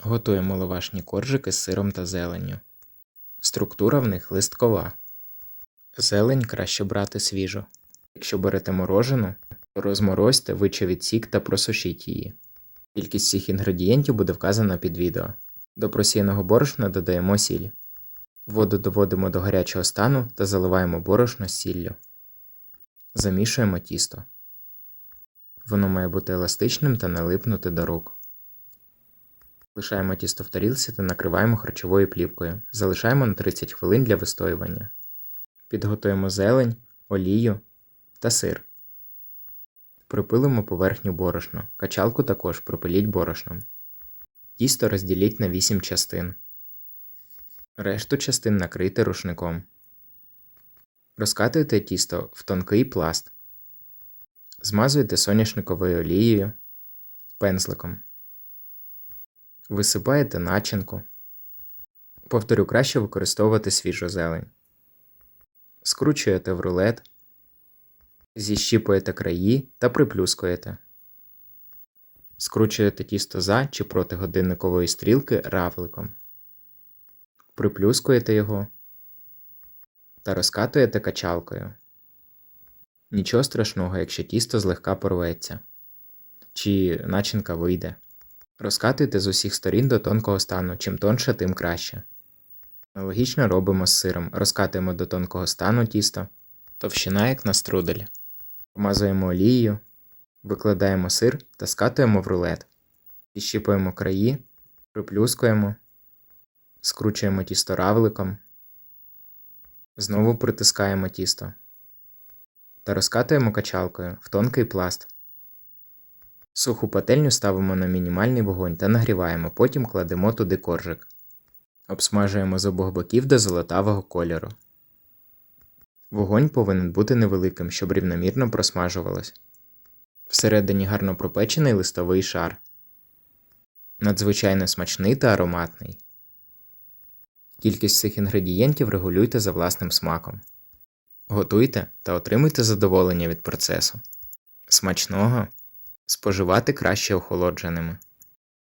Готуємо лавашні коржики з сиром та зеленню. Структура в них листкова. Зелень краще брати свіжу. Якщо берете морожену, то розморозьте, вичавіть сік та просушіть її. Кількість всіх інгредієнтів буде вказана під відео. До просіяного борошна додаємо сіль. Воду доводимо до гарячого стану та заливаємо борошно сіллю. Замішуємо тісто. Воно має бути еластичним та не липнути до рук. Лишаємо тісто в тарілці та накриваємо харчовою плівкою. Залишаємо на 30 хвилин для вистоювання. Підготуємо зелень, олію та сир. Припилимо поверхню борошно. Качалку також пропиліть борошном. Тісто розділіть на 8 частин. Решту частин накрийте рушником. Розкатуйте тісто в тонкий пласт. Змазуйте соняшниковою олією пензликом. Висипаєте начинку. Повторю, краще використовувати свіжу зелень. Скручуєте в рулет, зіщіпуєте краї та приплюскуєте. Скручуєте тісто за чи проти годинникової стрілки равликом. Приплюскуєте його та розкатуєте качалкою. Нічого страшного, якщо тісто злегка порветься, чи начинка вийде. Розкатуйте з усіх сторін до тонкого стану, чим тонше, тим краще. Аналогічно робимо з сиром. Розкатуємо до тонкого стану тісто, товщина як на струдель. Помазуємо олією, викладаємо сир та скатуємо в рулет. Підщіпуємо краї, приплюскуємо, скручуємо тісто равликом, знову притискаємо тісто та розкатуємо качалкою в тонкий пласт. Суху пательню ставимо на мінімальний вогонь та нагріваємо, потім кладемо туди коржик. Обсмажуємо з обох боків до золотавого кольору. Вогонь повинен бути невеликим, щоб рівномірно просмажувалось. Всередині гарно пропечений листовий шар. Надзвичайно смачний та ароматний. Кількість цих інгредієнтів регулюйте за власним смаком. Готуйте та отримуйте задоволення від процесу. Смачного! Споживати краще охолодженими.